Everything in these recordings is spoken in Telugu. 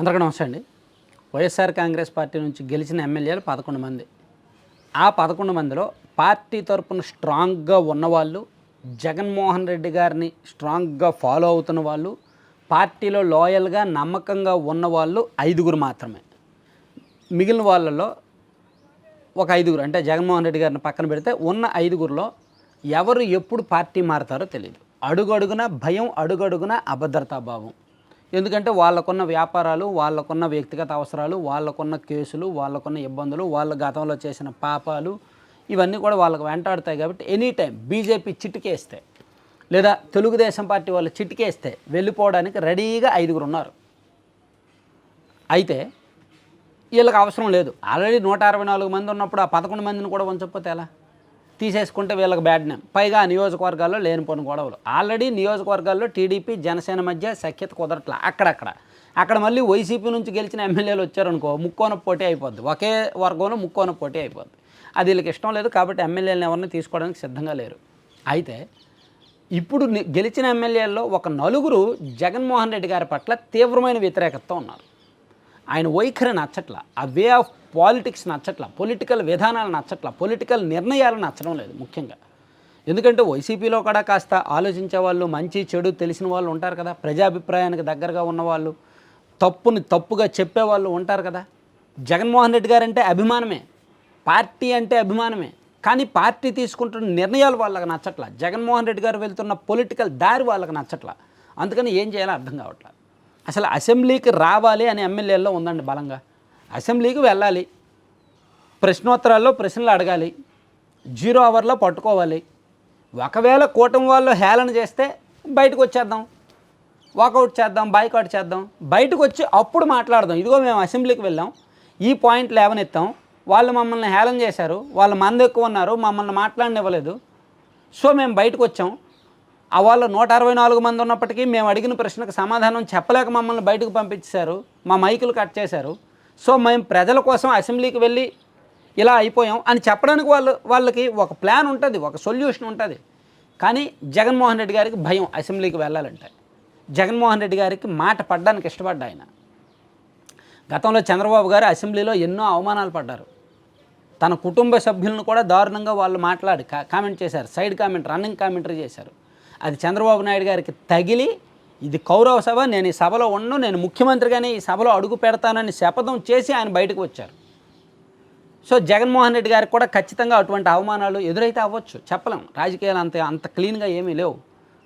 అందరికీ నమస్తే అండి. వైఎస్ఆర్ కాంగ్రెస్ పార్టీ నుంచి గెలిచిన ఎమ్మెల్యేలు పదకొండు మంది. ఆ పదకొండు మందిలో పార్టీ తరపున స్ట్రాంగ్గా ఉన్నవాళ్ళు జగన్మోహన్ రెడ్డి గారిని స్ట్రాంగ్గా ఫాలో అవుతున్న వాళ్ళు పార్టీలో లాయల్గా నమ్మకంగా ఉన్నవాళ్ళు ఐదుగురు మాత్రమే. మిగిలిన వాళ్ళలో ఒక ఐదుగురు అంటే జగన్మోహన్ రెడ్డి గారిని పక్కన పెడితే ఉన్న ఐదుగురిలో ఎవరు ఎప్పుడు పార్టీ మారుతారో తెలియదు అడుగడుగున భయం అడుగడుగున అభద్రతా భావం. ఎందుకంటే వాళ్ళకున్న వ్యాపారాలు వాళ్ళకున్న వ్యక్తిగత అవసరాలు వాళ్ళకున్న కేసులు వాళ్ళకున్న ఇబ్బందులు వాళ్ళ గతంలో చేసిన పాపాలు ఇవన్నీ కూడా వాళ్ళకు వెంటాడుతాయి కాబట్టి ఎనీ టైం బీజేపీ చిటికేస్తే లేదా తెలుగుదేశం పార్టీ వాళ్ళు చిటికేస్తే వెళ్ళిపోవడానికి రెడీగా ఐదుగురు ఉన్నారు. అయితే వీళ్ళకి అవసరం లేదు. ఆల్రెడీ నూట అరవై నాలుగు మంది ఉన్నప్పుడు ఆ పదకొండు మందిని కూడా ఉంచకపోతే ఎలా? తీసేసుకుంటే వీళ్ళకి బ్యాడ్ నేమ్ పైగా నియోజకవర్గాల్లో లేనిపోని గొడవలు. ఆల్రెడీ నియోజకవర్గాల్లో టీడీపీ జనసేన మధ్య సఖ్యత కుదరట్ల. అక్కడక్కడ. అక్కడ మళ్ళీ వైసీపీ నుంచి గెలిచిన ఎమ్మెల్యేలు వచ్చారనుకో ముక్కోన పోటీ అయిపోద్ది. ఒకే వర్గంలో ముక్కోన పోటీ అయిపోద్ది. అది వీళ్ళకి ఇష్టం లేదు కాబట్టి ఎమ్మెల్యేలను ఎవరిని తీసుకోవడానికి సిద్ధంగా లేరు. అయితే ఇప్పుడు గెలిచిన ఎమ్మెల్యేల్లో ఒక నలుగురు జగన్మోహన్ రెడ్డి గారి పట్ల తీవ్రమైన వ్యతిరేకత ఉన్నారు. ఆయన వైఖరి నచ్చట్ల ఆ వే ఆఫ్ పాలిటిక్స్ నచ్చట్ల పొలిటికల్ విధానాలు నచ్చట్ల పొలిటికల్ నిర్ణయాలు నచ్చడం లేదు ముఖ్యంగా. ఎందుకంటే వైసీపీలో కూడా కాస్త ఆలోచించే వాళ్ళు మంచి చెడు తెలిసిన వాళ్ళు ఉంటారు కదా ప్రజాభిప్రాయానికి దగ్గరగా ఉన్నవాళ్ళు తప్పుని తప్పుగా చెప్పేవాళ్ళు ఉంటారు కదా. జగన్మోహన్ రెడ్డి గారంటే అభిమానమే పార్టీ అంటే అభిమానమే కానీ పార్టీ తీసుకుంటున్న నిర్ణయాలు వాళ్ళకి నచ్చట్ల. జగన్మోహన్ రెడ్డి గారు వెళ్తున్న పొలిటికల్ దారి వాళ్ళకి నచ్చట్ల. అందుకని ఏం చేయాలో అర్థం కావట్లేదు అసలు అసెంబ్లీకి రావాలి అని ఎమ్మెల్యేల్లో ఉందండి బలంగా. అసెంబ్లీకి వెళ్ళాలి. ప్రశ్నోత్తరాల్లో ప్రశ్నలు అడగాలి. జీరో అవర్లో పట్టుకోవాలి. ఒకవేళ కూటమి వాళ్ళు హేళన చేస్తే బయటకు వచ్చేద్దాం. వాకౌట్ చేద్దాం బాయ్కౌట్ చేద్దాం. బయటకు వచ్చి అప్పుడు మాట్లాడదాం. ఇదిగో మేము అసెంబ్లీకి వెళ్ళాం. ఈ పాయింట్ లేవనెత్తాం. వాళ్ళు మమ్మల్ని హేళన చేశారు. వాళ్ళు మంది ఎక్కువ ఉన్నారు. మమ్మల్ని మాట్లాడనివ్వలేదు. సో మేము బయటకు వచ్చాం. వాళ్ళు నూట అరవై నాలుగు మంది ఉన్నప్పటికీ మేము అడిగిన ప్రశ్నకు సమాధానం చెప్పలేక మమ్మల్ని బయటకు పంపించారు మా మైకులు కట్ చేశారు. సో మేము ప్రజల కోసం అసెంబ్లీకి వెళ్ళి ఇలా అయిపోయాం అని చెప్పడానికి వాళ్ళు వాళ్ళకి ఒక ప్లాన్ ఉంటుంది ఒక సొల్యూషన్ ఉంటుంది. కానీ జగన్మోహన్ రెడ్డి గారికి భయం అసెంబ్లీకి వెళ్ళాలంటే. జగన్మోహన్ రెడ్డి గారికి మాట పడ్డానికి ఇష్టపడ్డా ఆయన. గతంలో చంద్రబాబు గారు అసెంబ్లీలో ఎన్నో అవమానాలు పడ్డారు. తన కుటుంబ సభ్యులను కూడా దారుణంగా వాళ్ళు మాట్లాడి కామెంట్ చేశారు. సైడ్ కామెంట్ రన్నింగ్ కామెంటరీ చేశారు. అది చంద్రబాబు నాయుడు గారికి తగిలి ఇది కౌరవ సభ నేను ఈ సభలో ఉండను నేను ముఖ్యమంత్రిగానే ఈ సభలో అడుగు పెడతానని శపథం చేసి ఆయన బయటకు వచ్చారు. సో జగన్మోహన్ రెడ్డి గారికి కూడా ఖచ్చితంగా అటువంటి అవమానాలు ఎదురైతే అవ్వచ్చు చెప్పలేం. రాజకీయాలు అంత అంత క్లీన్గా ఏమీ లేవు.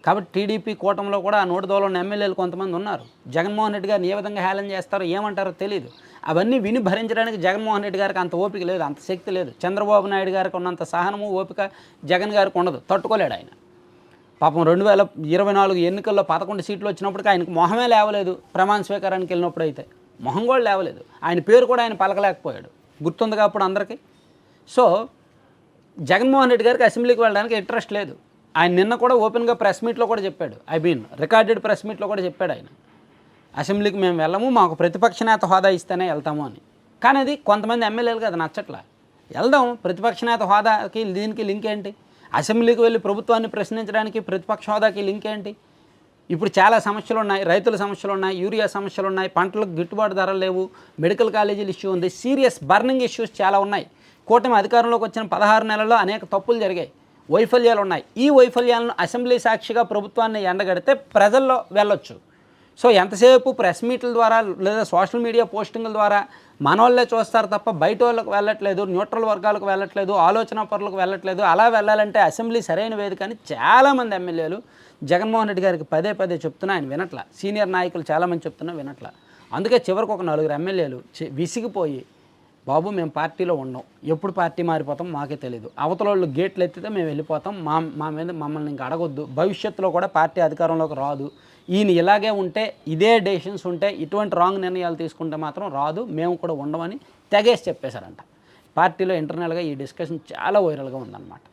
కాబట్టి టీడీపీ కూటమిలో కూడా ఆ నోటి ఉన్న ఎమ్మెల్యేలు కొంతమంది ఉన్నారు. జగన్మోహన్ రెడ్డి గారిని ఏ విధంగా హేళన చేస్తారో ఏమంటారో తెలియదు అవన్నీ విని భరించడానికి జగన్మోహన్ రెడ్డి గారికి అంత ఓపిక లేదు అంత శక్తి లేదు. చంద్రబాబు నాయుడు గారికి ఉన్నంత సహనము ఓపిక జగన్ గారికి ఉండదు. తట్టుకోలేడు ఆయన. పాపం రెండు వేల ఇరవై నాలుగు ఎన్నికల్లో పదకొండు సీట్లు వచ్చినప్పటికీ ఆయనకు మొహమే లేవలేదు ప్రమాణ స్వీకారానికి వెళ్ళినప్పుడు అయితే. మొహం కూడా లేవలేదు. ఆయన పేరు కూడా ఆయన పలకలేకపోయాడు. గుర్తుంది అప్పుడు అందరికీ? సో జగన్మోహన్ రెడ్డి గారికి అసెంబ్లీకి వెళ్ళడానికి ఇంట్రెస్ట్ లేదు. ఆయన నిన్న కూడా ఓపెన్గా ప్రెస్ మీట్లో కూడా చెప్పాడు ఐ మీన్ రికార్డెడ్ ప్రెస్ మీట్లో కూడా చెప్పాడు ఆయన. అసెంబ్లీకి మేము వెళ్ళము మాకు ప్రతిపక్ష నేత హోదా ఇస్తేనే వెళ్తాము అని. కానీ అది కొంతమంది ఎమ్మెల్యేలకు అది నచ్చట్లా. వెళ్దాం ప్రతిపక్ష నేత హోదాకి దీనికి లింక్ ఏంటి? అసెంబ్లీకి వెళ్ళి ప్రభుత్వాన్ని ప్రశ్నించడానికి ప్రతిపక్ష హోదాకి లింక్ ఏంటి? ఇప్పుడు చాలా సమస్యలు ఉన్నాయి రైతుల సమస్యలు ఉన్నాయి యూరియా సమస్యలు ఉన్నాయి పంటలకు గిట్టుబాటు ధరలు లేవు మెడికల్ కాలేజీలు ఇష్యూ ఉంది సీరియస్ బర్నింగ్ ఇష్యూస్ చాలా ఉన్నాయి. కూటమి అధికారంలోకి వచ్చిన పదహారు నెలల్లో అనేక తప్పులు జరిగాయి వైఫల్యాలు ఉన్నాయి. ఈ వైఫల్యాలను అసెంబ్లీ సాక్షిగా ప్రభుత్వాన్ని ఎండగడితే ప్రజల్లో వెళ్ళొచ్చు. సో ఎంతసేపు ప్రెస్ మీట్ల ద్వారా లేదా సోషల్ మీడియా పోస్టింగ్ల ద్వారా మన వాళ్ళే చూస్తారు తప్ప బయట వాళ్ళకి వెళ్ళట్లేదు న్యూట్రల్ వర్గాలకు వెళ్ళట్లేదు ఆలోచన పరులకు వెళ్ళట్లేదు. అలా వెళ్ళాలంటే అసెంబ్లీ సరైన వేదిక అని చాలామంది ఎమ్మెల్యేలు జగన్మోహన్ రెడ్డి గారికి పదే పదే చెప్తున్నా ఆయన వినట్ల. సీనియర్ నాయకులు చాలామంది చెప్తున్నా వినట్ల. అందుకే చివరికి ఒక నలుగురు ఎమ్మెల్యేలు విసిగిపోయి బాబు మేము పార్టీలో ఉండం ఎప్పుడు పార్టీ మారిపోతాం మాకే తెలియదు అవతల వాళ్ళు గేట్లు ఎత్తితే మేము వెళ్ళిపోతాం. మా మా మీద మమ్మల్ని ఇంకా అడగొద్దు. భవిష్యత్తులో కూడా పార్టీ అధికారంలోకి రాదు. ఈయన ఇలాగే ఉంటే ఇదే డెసిషన్స్ ఉంటే ఇటువంటి రాంగ్ నిర్ణయాలు తీసుకుంటే మాత్రం రాదు. మేము కూడా ఉండమని తెగేసి చెప్పేశారంట. పార్టీలో ఇంటర్నల్గా ఈ డిస్కషన్ చాలా వైరల్గా ఉందన్నమాట.